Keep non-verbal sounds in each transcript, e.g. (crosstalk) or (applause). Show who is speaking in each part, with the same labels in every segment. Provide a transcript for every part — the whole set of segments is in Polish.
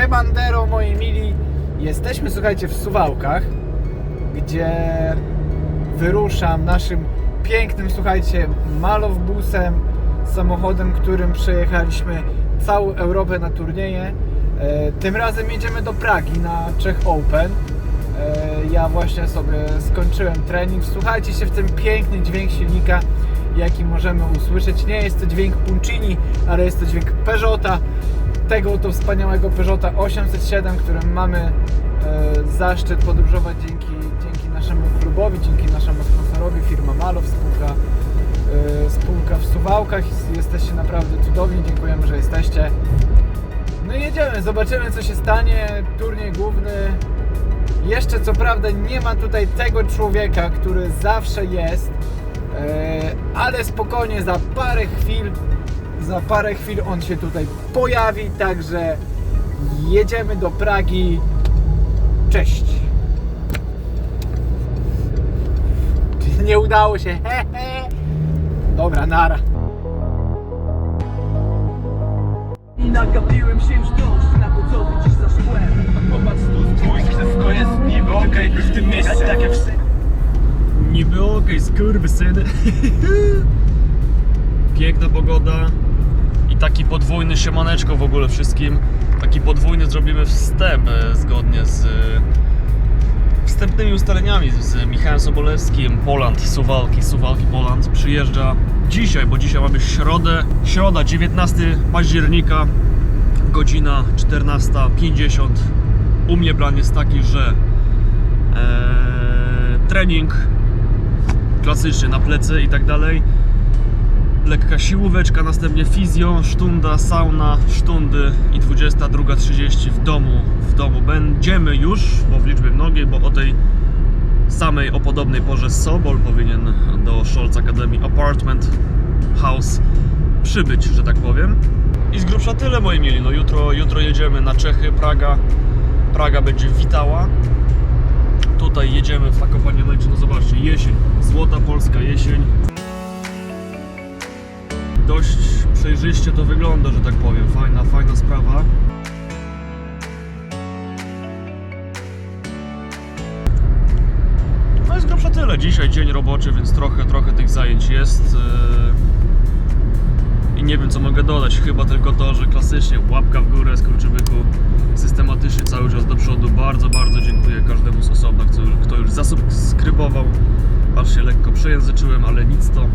Speaker 1: Siemandero moi mili, jesteśmy słuchajcie w Suwałkach, gdzie wyruszam naszym pięknym słuchajcie malowbusem, samochodem, którym przejechaliśmy całą Europę na turnieje. E, Tym razem jedziemy do Pragi na Czech Open. E, Ja właśnie sobie skończyłem trening. Słuchajcie się w ten piękny dźwięk silnika, jaki możemy usłyszeć. Nie jest to dźwięk Puncini, ale jest to dźwięk Peugeota tego oto wspaniałego Peugeota 807, którym mamy e, zaszczyt podróżować dzięki, dzięki naszemu klubowi, dzięki naszemu sponsorowi, firma Malow, spółka, e, spółka w Suwałkach. Jesteście naprawdę cudowni, dziękujemy, że jesteście. No i jedziemy, zobaczymy co się stanie. Turniej główny. Jeszcze co prawda nie ma tutaj tego człowieka, który zawsze jest, e, ale spokojnie za parę chwil za parę chwil on się tutaj pojawi, także jedziemy do Pragi. Cześć. Nie udało się. (laughs) He, he. Dobra, nara.
Speaker 2: I nagapiłem się już dość na to co widzisz za szkłem Popatrz tu twój, wszystko jest niby okej W tym miejscu tak jak wszędzie
Speaker 3: Niby okej, skurwysyny. (laughs) Piękna pogoda i taki podwójny siemaneczko w ogóle wszystkim. Taki podwójny zrobimy wstęp e, zgodnie z e, wstępnymi ustaleniami z Michałem Sobolewskim. Poland, Suwałki, Suwałki Poland przyjeżdża dzisiaj, bo dzisiaj mamy środę, środa 19 października, godzina 14.50. U mnie plan jest taki, że e, trening klasycznie na plecy i tak dalej. Lekka siłóweczka, następnie fizjo, sztunda, sauna, sztundy i 22.30 w domu. W domu będziemy już, bo w liczbie mnogiej, bo o tej samej, o podobnej porze Sobol powinien do Scholz Academy Apartment House przybyć, że tak powiem. I z grubsza tyle, moi mieli. No jutro, jutro jedziemy na Czechy, Praga. Praga będzie witała. Tutaj jedziemy w Zakopanie Męczy, no zobaczcie, jesień, złota polska jesień. Dość przejrzyście to wygląda, że tak powiem, fajna, fajna sprawa. No jest grubsza tyle, dzisiaj dzień roboczy, więc trochę, trochę tych zajęć jest. Yy, I nie wiem co mogę dodać, chyba tylko to, że klasycznie łapka w górę, skurczybyku, systematycznie cały czas do przodu. Bardzo, bardzo dziękuję każdemu z osobna, kto, kto już zasubskrybował. Aż się lekko przejęzyczyłem, ale nic to.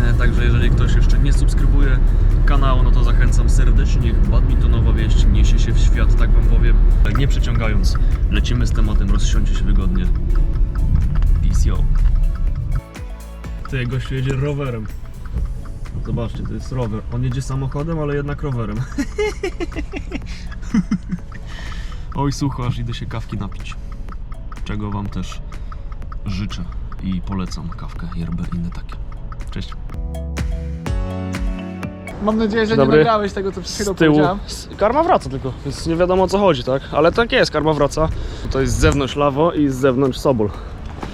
Speaker 3: E, Także jeżeli ktoś jeszcze nie subskrybuje kanału, no to zachęcam serdecznie. Badmintonowa wieść niesie się w świat, tak wam powiem. Nie przeciągając, lecimy z tematem, rozsiądźcie się wygodnie. Peace yo. Ty, gościu jedzie rowerem. Zobaczcie, to jest rower. On jedzie samochodem, ale jednak rowerem. (laughs) Oj, sucho, aż idę się kawki napić. Czego wam też życzę i polecam kawkę, yerbę inne takie. Cześć.
Speaker 1: Mam nadzieję, że
Speaker 3: Dobry.
Speaker 1: nie nagrałeś tego, co przed chwilą
Speaker 3: Z tyłu.
Speaker 1: powiedziałem.
Speaker 3: S- Karma wraca tylko, więc nie wiadomo o co chodzi, tak? Ale tak jest, karma wraca. To jest z zewnątrz lawo i z zewnątrz sobol.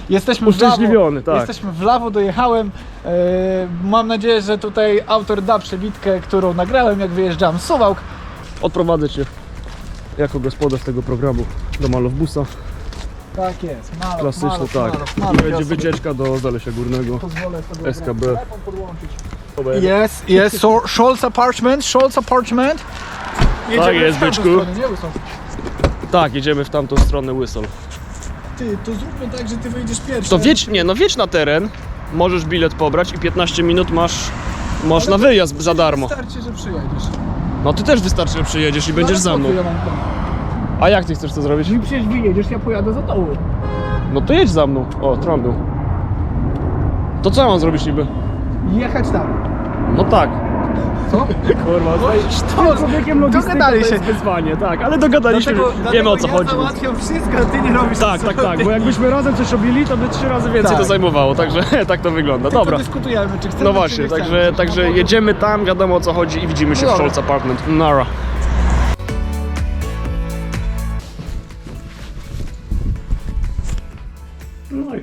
Speaker 1: Jesteśmy w lawo,
Speaker 3: Uszczęśliwiony, tak.
Speaker 1: Jesteśmy w lawo, dojechałem. E, mam nadzieję, że tutaj autor da przebitkę, którą nagrałem, jak wyjeżdżam z Suwałk.
Speaker 3: Odprowadzę cię jako gospodarz tego programu do Malowbusa.
Speaker 1: Tak jest, Malow,
Speaker 3: Klasyczny,
Speaker 1: Malow,
Speaker 3: tak.
Speaker 1: Malow,
Speaker 3: I
Speaker 1: Malow.
Speaker 3: będzie wycieczka do Zalesia Górnego.
Speaker 1: Pozwolę sobie
Speaker 3: SKB.
Speaker 1: telefon podłączyć. Jest, jest, so, Scholz Apartment, Scholz Apartment. Jedziemy
Speaker 3: jest,
Speaker 1: w tamtą
Speaker 3: byczku.
Speaker 1: stronę?
Speaker 3: Tak, jedziemy w tamtą stronę Łysol.
Speaker 1: Ty, to zróbmy tak, że ty wyjdziesz pierwszy.
Speaker 3: To wiedź, nie, no wiedź na teren, możesz bilet pobrać i 15 minut masz, masz
Speaker 1: Ale
Speaker 3: na
Speaker 1: to
Speaker 3: wyjazd za darmo.
Speaker 1: Wystarczy, że przyjedziesz.
Speaker 3: No ty też wystarczy, że przyjedziesz i będziesz za
Speaker 1: Zaraz
Speaker 3: mną.
Speaker 1: ja mam.
Speaker 3: A jak ty chcesz to zrobić?
Speaker 1: No przecież wyjedziesz, ja pojadę za tobą.
Speaker 3: No to jedź za mną. O, Trump był. To co ja mam zrobić niby?
Speaker 1: Jechać tam.
Speaker 3: No tak.
Speaker 1: Co? (laughs)
Speaker 3: Kurwa,
Speaker 1: to-
Speaker 3: człowiekiem logistyką
Speaker 1: dogadali
Speaker 3: to jest wyzwanie, tak, ale dogadaliśmy,
Speaker 1: Dlatego-
Speaker 3: wiemy o co chodzi.
Speaker 1: Ja
Speaker 3: Więc...
Speaker 1: załatwiam wszystko, a ty nie robisz
Speaker 3: Tak, tak, tak, bo jakbyśmy razem coś robili, to by trzy razy więcej
Speaker 1: Tak.
Speaker 3: to zajmowało, także (laughs) tak to wygląda.
Speaker 1: Tylko
Speaker 3: Dobra.
Speaker 1: dyskutujemy, czy chcemy,
Speaker 3: No
Speaker 1: czy
Speaker 3: właśnie,
Speaker 1: nie chcemy.
Speaker 3: także, także
Speaker 1: No,
Speaker 3: jedziemy tam, wiadomo o co chodzi i widzimy się
Speaker 1: No
Speaker 3: w
Speaker 1: dobra.
Speaker 3: Scholz Apartment. Nara.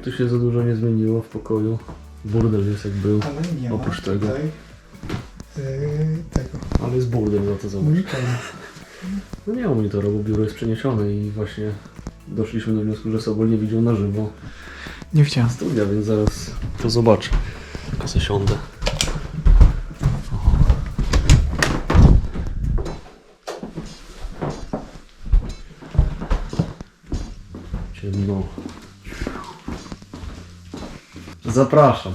Speaker 3: Tu się za dużo nie zmieniło w pokoju. Burdel jest jak był,
Speaker 1: Ale nie
Speaker 3: Oprócz
Speaker 1: ma
Speaker 3: tego.
Speaker 1: tutaj, yy, tego
Speaker 3: ale jest burdel, no to zobacz. No nie ma monitora, bo biuro jest przeniesione i właśnie doszliśmy do wniosku, że Sobol nie widział na żywo
Speaker 1: Nie widziałem.
Speaker 3: studia, więc zaraz to zobaczę. Tylko se siądę. Zapraszam.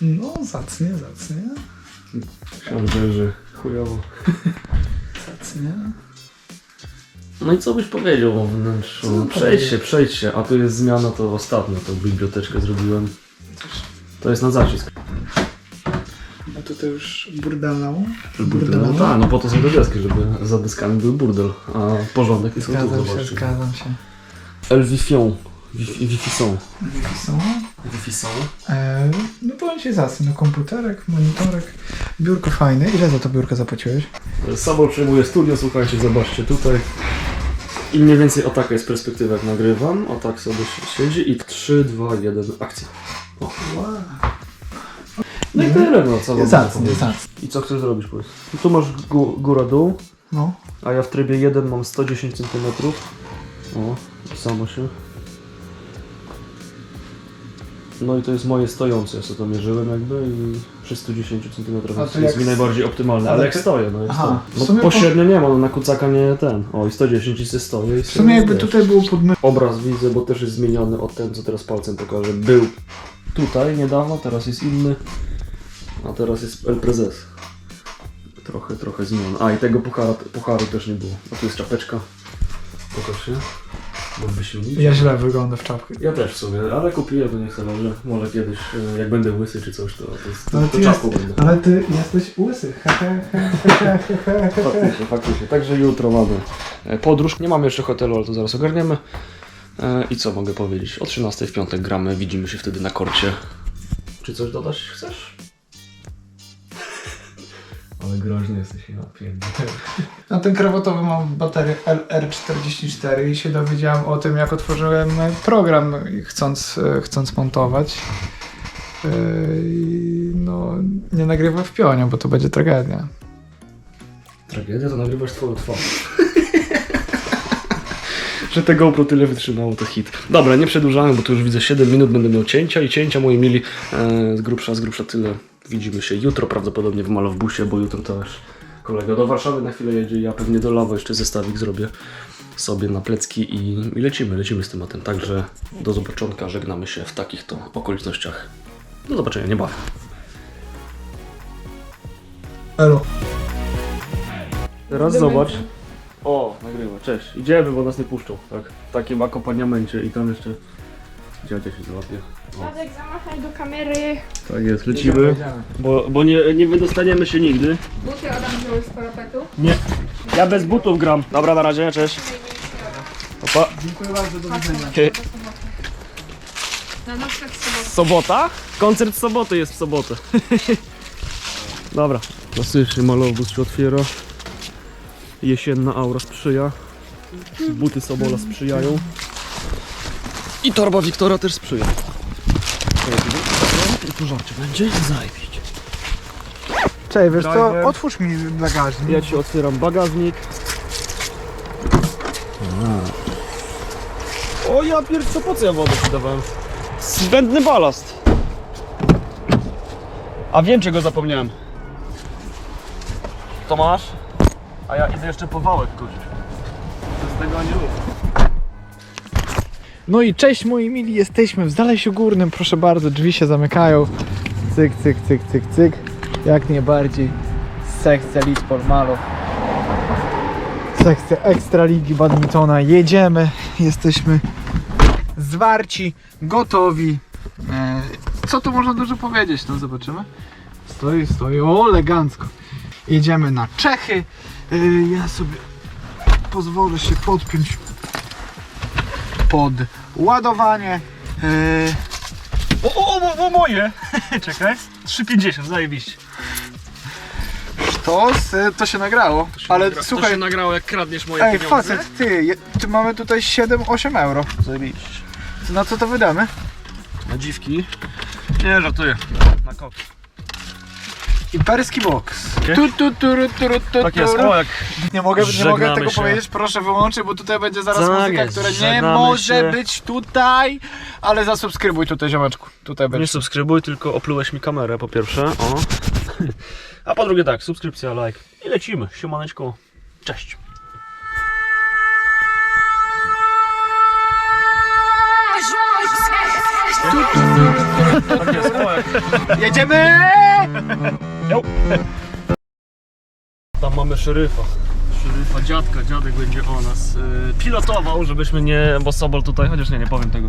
Speaker 1: No, zacnie, zacnie.
Speaker 3: Myślałem, że, chujowo.
Speaker 1: Zacnie.
Speaker 3: No i co byś powiedział o wnętrzu?
Speaker 1: Co
Speaker 3: Przejdź
Speaker 1: powiedzieć?
Speaker 3: się, przejdź się. A tu jest zmiana, to ostatnio tą biblioteczkę zrobiłem. To jest na zacisk.
Speaker 1: Tutaj już burdelą.
Speaker 3: No tak, no po to są te deski, żeby za deskami był burdel, a porządek jest tu,
Speaker 1: Zgadzam się,
Speaker 3: zobaczcie.
Speaker 1: zgadzam się.
Speaker 3: El Wifion. Wi- Wi-Fi są.
Speaker 1: Jakie są?
Speaker 3: Wi-Fi są.
Speaker 1: E, no powiem ci zacnie, no komputerek, monitorek, biurko fajne. Ile za to biurko zapłaciłeś?
Speaker 3: Sobol przejmuje studio, słuchajcie, zobaczcie tutaj. I mniej więcej o taka jest perspektywa jak nagrywam, o tak sobie się siedzi i 3, 2, 1, akcja. O. No i tyle, no co wam powiedzieć.
Speaker 1: zacnie.
Speaker 3: I co chcesz zrobić, powiedz? No tu masz gó- góra-dół,
Speaker 1: No.
Speaker 3: a ja w trybie 1 mam 110 cm. O, samo się. No i to jest moje stojące, ja sobie to mierzyłem jakby i przy 110 cm
Speaker 1: A to
Speaker 3: jest
Speaker 1: jak
Speaker 3: mi
Speaker 1: s-
Speaker 3: najbardziej optymalne, ale
Speaker 1: Ale
Speaker 3: jak
Speaker 1: ty-
Speaker 3: stoję, no jest
Speaker 1: Aha,
Speaker 3: to.
Speaker 1: w
Speaker 3: No
Speaker 1: sumie po-
Speaker 3: pośrednio nie ma, no na kucaka nie ten. O i 110 i se stoję i
Speaker 1: W sumie jakby tutaj było podmy...
Speaker 3: Obraz widzę, bo też jest zmieniony od ten, co teraz palcem pokażę. Był tutaj niedawno, teraz jest inny. A teraz jest El Prezes. Trochę, trochę zmieniony. A i tego puchara, pucharu też nie było. A tu jest czapeczka. Pokaż się. Bo wysilnić.
Speaker 1: Ja źle wygląda w czapkę.
Speaker 3: Ja też w sumie, ale kupiłem, to nie chcę leży. Może kiedyś, e, jak będę łysy czy coś, to, to, to,
Speaker 1: Ale
Speaker 3: to czapką
Speaker 1: jest,
Speaker 3: będę.
Speaker 1: ale ty jesteś łysy. He, he, he, he, he, he, he.
Speaker 3: Faktycznie, faktycznie. Także jutro mamy e, podróż. Nie mamy jeszcze hotelu, ale to zaraz ogarniemy. E, I co mogę powiedzieć? O 13 w piątek gramy, widzimy się wtedy na korcie. Czy coś dodać chcesz? Ale groźny jesteś, ja pierdolę. (laughs)
Speaker 1: Na ten krawatowy mam baterię LR44 i się dowiedziałem o tym, jak otworzyłem program chcąc, e, chcąc montować. E, I no, nie nagrywam w pionie, bo to będzie tragedia.
Speaker 3: Tragedia to nagrywasz twoją twarz. (laughs) Że te GoPro tyle wytrzymało, to hit. Dobra, nie przedłużamy, bo tu już widzę 7 minut, będę miał cięcia i cięcia, moi mili. E, z grubsza, z grubsza tyle. Widzimy się jutro, prawdopodobnie w Malowbusie, bo jutro też kolega do Warszawy na chwilę jedzie, ja pewnie do Lawa jeszcze zestawik zrobię sobie na plecki i, i lecimy, lecimy z tematem. Także do zobaczonka, żegnamy się w takich to okolicznościach. Do zobaczenia, niebawem.
Speaker 1: Elo.
Speaker 3: Teraz zobacz. O, nagrywa, cześć. Idziemy, bo nas nie puszczą, tak? W takim akompaniamencie i tam jeszcze dziadzia się złapie.
Speaker 4: Zamachaj do kamery.
Speaker 3: Tak jest, lecimy, bo, bo nie, nie wydostaniemy się nigdy.
Speaker 4: Buty Adam wziąłeś z parapetu.
Speaker 3: Nie, ja bez butów gram. Dobra, na razie, cześć. Opa.
Speaker 1: Dziękuję bardzo, do widzenia.
Speaker 4: Na sobotę.
Speaker 3: Sobota? Koncert w sobotę jest w sobotę. (laughs) Dobra. Klasycznie malowóz się otwiera. Jesienna aura sprzyja. Buty Sobola sprzyjają. I torba Wiktora też sprzyja. I tu żarcie będzie zajebić.
Speaker 1: Cześć, wiesz
Speaker 3: Driver.
Speaker 1: co? Otwórz mi bagażnik.
Speaker 3: Ja ci otwieram bagażnik. O ja pierd... co po co ja wodę ci dawałem? Zbędny balast. A wiem czego zapomniałem. To masz? A ja idę jeszcze po wałek kupić. Z tego nie rób.
Speaker 1: No i cześć moi mili, jesteśmy w Zalesiu Górnym, proszę bardzo, drzwi się zamykają. Cyk, cyk, cyk, cyk, cyk. Jak najbardziej sekcja Litpol Malów. Sekcja Ekstraligi Badmintona. Jedziemy, jesteśmy zwarci, gotowi. E, Co tu można dużo powiedzieć? No zobaczymy. Stoi, stoi, o elegancko. Jedziemy na Czechy. E, Ja sobie pozwolę się podpiąć pod ładowanie. Yy,
Speaker 3: O, o, o, o moje! (laughs) Czekaj. 3,50, zajebiście.
Speaker 1: to, to się nagrało, ale
Speaker 3: to
Speaker 1: słuchaj,
Speaker 3: się nagrało jak kradniesz moje
Speaker 1: ej
Speaker 3: pieniądze.
Speaker 1: facet, ty, je, tu mamy tutaj 7-8 euro.
Speaker 3: Zajebiście.
Speaker 1: Na co to wydamy?
Speaker 3: Na dziwki. Nie, żartuję. Na koks.
Speaker 1: Imperski box.
Speaker 3: Nie?
Speaker 1: Tu, tu, tu, ru, tu, ru, tu,
Speaker 3: Tak jest, o jak
Speaker 1: Nie mogę, nie mogę tego
Speaker 3: się.
Speaker 1: powiedzieć, proszę wyłączyć, bo tutaj będzie zaraz
Speaker 3: Tak
Speaker 1: muzyka,
Speaker 3: jest,
Speaker 1: która nie
Speaker 3: żegnamy
Speaker 1: może
Speaker 3: się.
Speaker 1: być tutaj, ale zasubskrybuj tutaj ziomeczku. Tutaj
Speaker 3: Nie
Speaker 1: będzie.
Speaker 3: subskrybuj, tylko oplułeś mi kamerę po pierwsze, o. A po drugie tak, subskrypcja, like i lecimy. Siemaneczko, cześć. Tak Tam mamy szeryfa. Szeryfa, dziadka, dziadek będzie o nas y, pilotował, żebyśmy nie, bo Sobol tutaj, chociaż nie, nie powiem tego.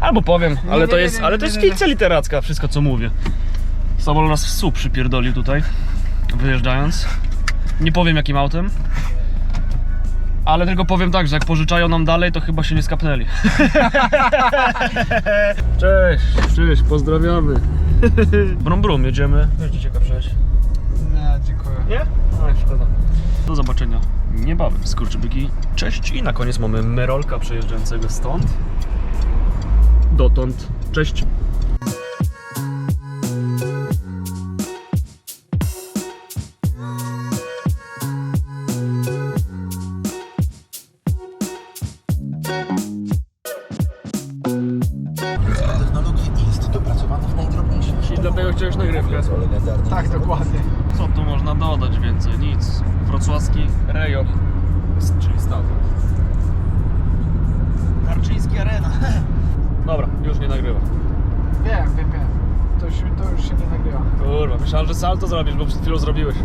Speaker 3: Albo powiem, ale
Speaker 1: nie,
Speaker 3: to
Speaker 1: nie,
Speaker 3: jest,
Speaker 1: nie,
Speaker 3: ale to jest fikcja literacka, wszystko co mówię. Sobol nas w słup przypierdolił tutaj, wyjeżdżając. Nie powiem jakim autem. Ale tylko powiem tak, że jak pożyczają nam dalej, to chyba się nie skapnęli. (laughs) Cześć, cześć, pozdrawiamy. (laughs) Brum brum, jedziemy. Jeździ ciekaw przejść.
Speaker 1: Nie, dziękuję.
Speaker 3: Nie? Aj, szkoda. Do zobaczenia niebawem. Skurczybyki, cześć. I na koniec mamy Merolka przejeżdżającego stąd. Dotąd. Cześć.
Speaker 1: Tak, dokładnie.
Speaker 3: Co tu można dodać więcej? Nic. Wrocławski rejon, czyli stadion. Tarczyński arena. (laughs) Dobra, już nie nagrywam.
Speaker 1: Wiem, wiem, wiem. To już, to już się nie nagrywa.
Speaker 3: Kurwa, myślałem, że salto zrobisz, bo przed chwilą zrobiłeś.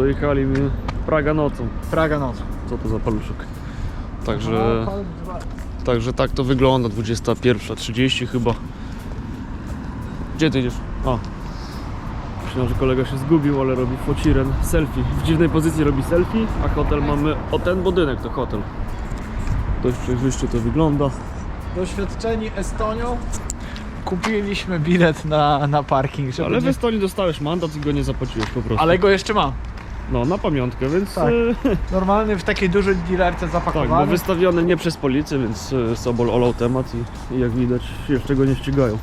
Speaker 3: Dojechali mi Praga nocą.
Speaker 1: Praga noc.
Speaker 3: Co to za paluszek? Także, także tak to wygląda. 21.30 chyba. Gdzie ty idziesz? A. Myślałem, że kolega się zgubił, ale robi fociren selfie. W dziwnej pozycji robi selfie, a hotel mamy... O, ten budynek to hotel. Dość przejrzyście to wygląda.
Speaker 1: Doświadczeni Estonią kupiliśmy bilet na, na parking, żeby
Speaker 3: Ale w. Estonii dostałeś mandat i go nie zapłaciłeś po prostu.
Speaker 1: Ale go jeszcze mam.
Speaker 3: No, na pamiątkę, więc...
Speaker 1: Tak. (laughs)
Speaker 3: e,
Speaker 1: Normalny w takiej dużej dealerce
Speaker 3: Tak,
Speaker 1: zapakowany.
Speaker 3: bo wystawiony nie przez policję, więc e, Sobol olał temat i, i jak widać jeszcze go nie ścigają.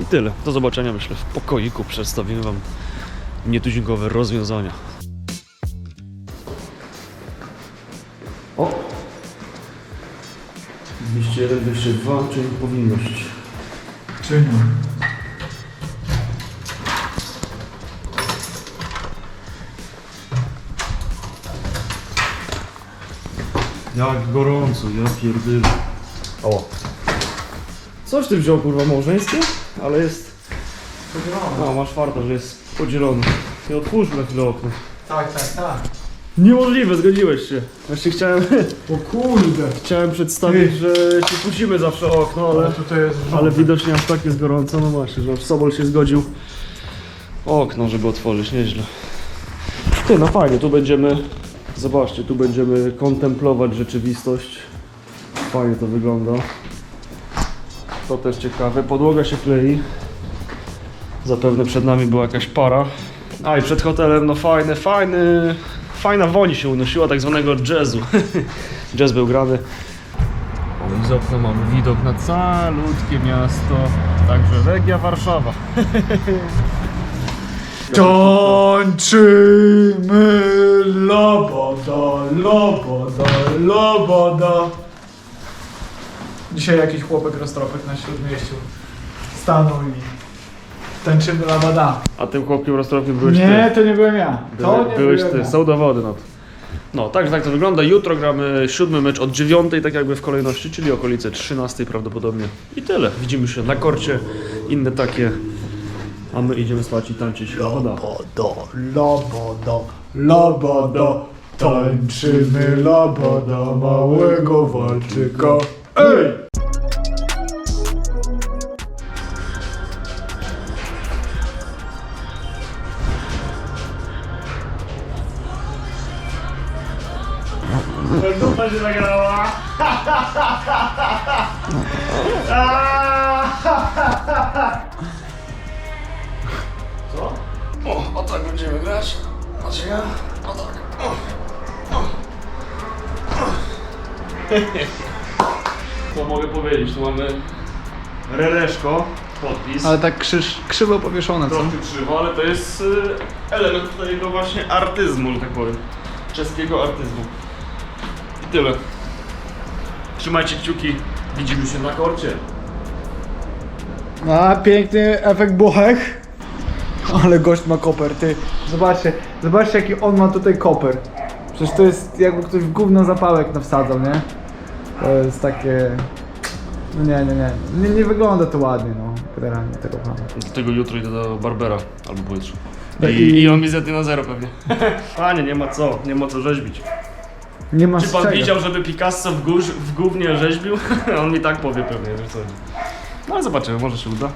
Speaker 3: I tyle. Do zobaczenia myślę w pokoiku. Przedstawimy Wam nietuzinkowe rozwiązania. O! 201, 202, czyli powinność.
Speaker 1: Czynię.
Speaker 3: Jak gorąco, ja pierdolę. O! Coś ty wziął kurwa małżeńskie? Ale jest... No, masz farta, że jest podzielony. I otwórzmy na chwilę okno.
Speaker 1: Tak, tak, tak.
Speaker 3: Niemożliwe, zgodziłeś się. Właśnie chciałem,
Speaker 1: O kurde.
Speaker 3: chciałem przedstawić, że się kłócimy zawsze o okno, ale,
Speaker 1: Ale tutaj jest
Speaker 3: ale widocznie aż tak jest gorąco. No właśnie, że aż Sobol się zgodził okno, żeby otworzyć, nieźle. Ty, no fajnie, tu będziemy, zobaczcie, tu będziemy kontemplować rzeczywistość. Fajnie to wygląda. To też ciekawe. Podłoga się klei. Zapewne przed nami była jakaś para. A i przed hotelem, no fajny, fajny, fajna woni się unosiła, tak zwanego jazzu. (laughs) Jazz był grany. I z okna mamy widok na calutkie miasto, także Legia Warszawa. (laughs)
Speaker 1: Tańczymy loboda, loboda, loboda. Dzisiaj jakiś chłopek roztropek na śródmieściu stanął i tańczymy loboda.
Speaker 3: A tym chłopkiem roztropnym byłeś
Speaker 1: Nie,
Speaker 3: ty.
Speaker 1: to nie byłem ja. To nie
Speaker 3: byłeś
Speaker 1: byłem
Speaker 3: ty,
Speaker 1: ja.
Speaker 3: są dowody na to. No, także tak to wygląda. Jutro gramy siódmy mecz od dziewiątej, tak jakby w kolejności, czyli okolice 13 prawdopodobnie. I tyle. Widzimy się na korcie, inne takie. A my idziemy spać i tańczyć. Loboda.
Speaker 1: Lobodo, lobodo, lobodo, tańczymy loboda małego walczyka. Ej!
Speaker 3: Dupa się nagrała. (laughs) (laughs) Co? O, o tak będziemy grać. Macie ja? O tak. O. O. Co (laughs) mogę powiedzieć? Tu mamy releszko, podpis.
Speaker 1: Ale tak krzyż, krzywo powieszone, co?
Speaker 3: Trochę krzywo, ale to jest y, element twojego właśnie artyzmu, że tak powiem. Czeskiego artyzmu. I tyle. Trzymajcie kciuki. Widzimy się na korcie.
Speaker 1: A, piękny efekt buchech. (laughs) Ale gość ma koper, ty. Zobaczcie, zobaczcie jaki on ma tutaj koper. Przecież to jest jakby ktoś w gówno zapałek nawsadzał, nie? To jest takie... No nie, nie, nie. Nie, nie wygląda to ładnie, no. Generalnie tego pana.
Speaker 3: Do tego jutro idę do Barbera albo pojutrze.
Speaker 1: No
Speaker 3: I,
Speaker 1: i-
Speaker 3: I on mi zety na zero pewnie. (laughs) Panie, nie ma co, nie ma co rzeźbić.
Speaker 1: Nie ma
Speaker 3: Czy
Speaker 1: z
Speaker 3: pan
Speaker 1: czego.
Speaker 3: widział, żeby Picasso w, górz, w gównie rzeźbił? (laughs) on mi tak powie pewnie, że co. No ale zobaczymy, może się uda.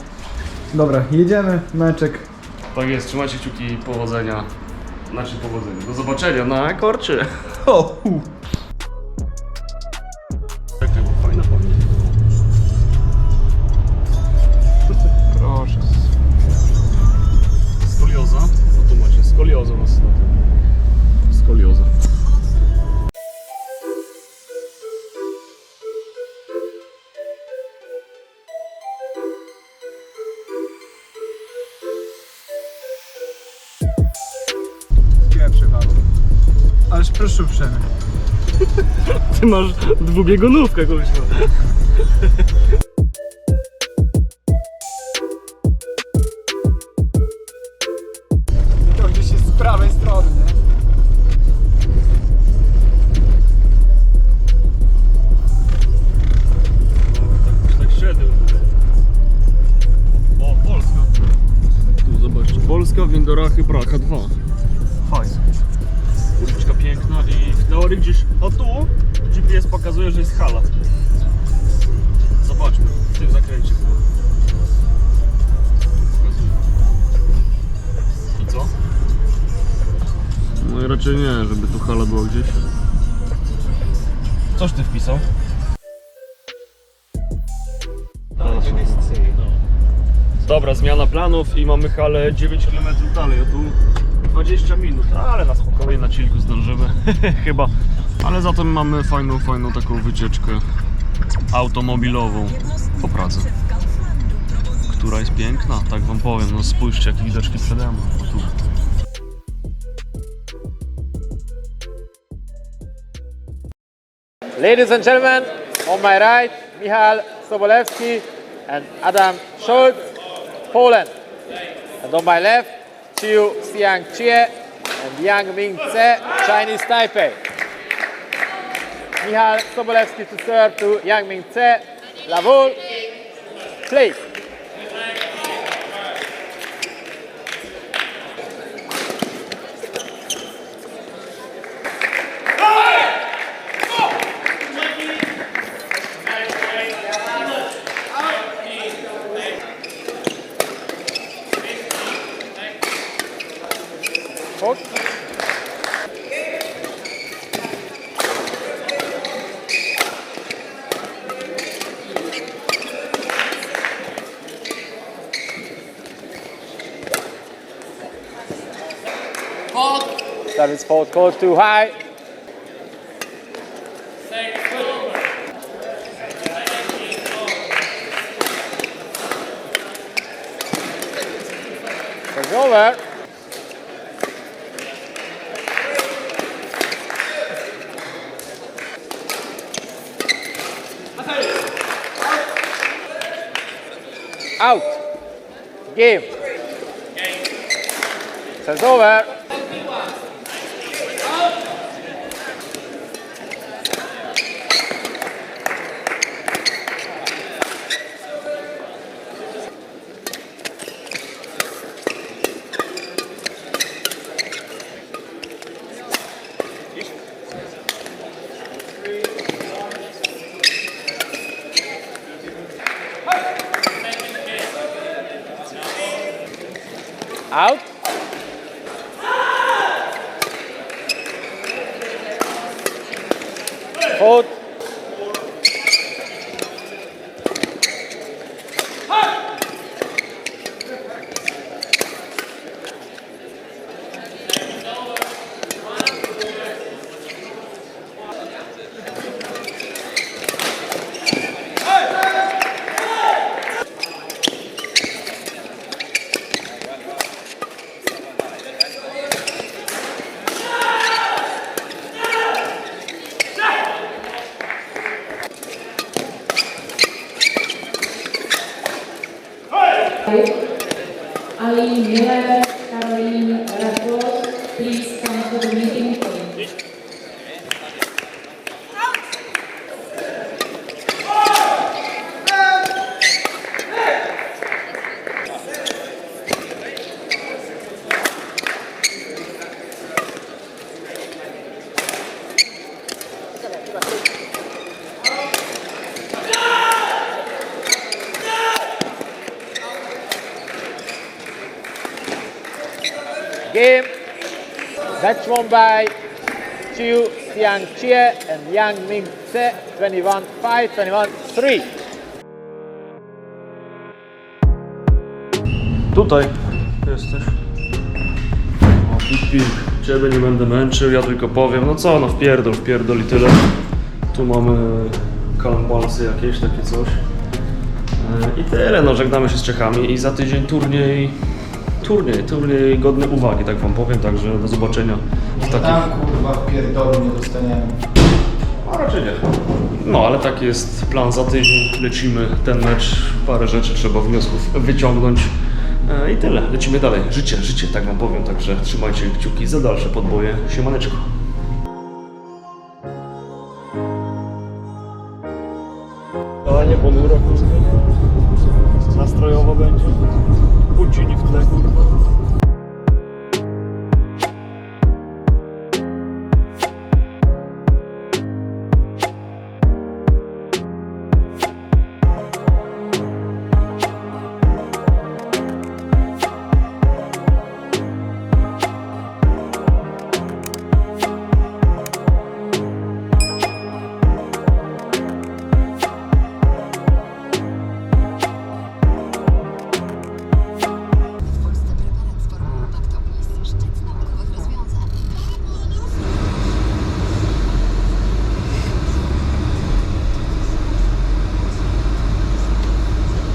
Speaker 1: Dobra, jedziemy, meczek.
Speaker 3: Tak jest, trzymajcie kciuki, powodzenia. Znaczy powodzenia. Do zobaczenia na korcie.
Speaker 1: Uprzejmie.
Speaker 3: Ty masz dwubiegunówkę, kuźwa.
Speaker 1: To gdzieś jest z prawej strony, nie?
Speaker 3: Tak, tak średnio. O, Polska. Tu zobaczcie, Polska, Windorachy, Pracha 2. Piękna i w teorii gdzieś, o tu GPS pokazuje, że jest hala. Zobaczmy, w tym zakręcie. I co? No i raczej nie, żeby tu hala była gdzieś. Coś ty wpisał? Dobra, zmiana planów i mamy halę 9 km dalej, a tu 20 minut, ale na spokojnie na chillku zdążymy, (laughs) chyba. Ale zatem mamy fajną, fajną taką wycieczkę automobilową po Pradze, która jest piękna, tak wam powiem, no spójrzcie jakie widoczki przede mną. Tu.
Speaker 5: Ladies and gentlemen, on my right, Michal Sobolewski and Adam Scholz, Poland. And on my left, Chiu Xiang Chie and Yang Ming Tse, Chinese Taipei. Michal Sobolewski to serve to Yang Ming Tse, Lavul, please. Service fault called too high. It's over. Out. Game. It's over.
Speaker 6: Vote. for the meeting.
Speaker 5: Match won by Chiu Xiang Chie and Yang Ming Tse, 21-5, 21-3.
Speaker 3: Tutaj jesteś. O, pik, pik. Ciebie nie będę męczył, ja tylko powiem, no co, no wpierdol, wpierdol i tyle. Tu mamy kalambalansy jakieś, takie coś. E, I tyle, no żegnamy się z Czechami i za tydzień turniej, turniej, turniej godny uwagi, tak wam powiem, także do zobaczenia w takich...
Speaker 1: Tam kurwa pierdolu nie dostaniemy.
Speaker 3: A raczej nie. No, ale taki jest plan za tydzień. Lecimy ten mecz, parę rzeczy trzeba wniosków wyciągnąć. E, I tyle, lecimy dalej. Życie, życie, tak wam powiem, także trzymajcie kciuki za dalsze podboje. Siemaneczko. Ale nie ponuro, kurwa. Nastrojowo będzie.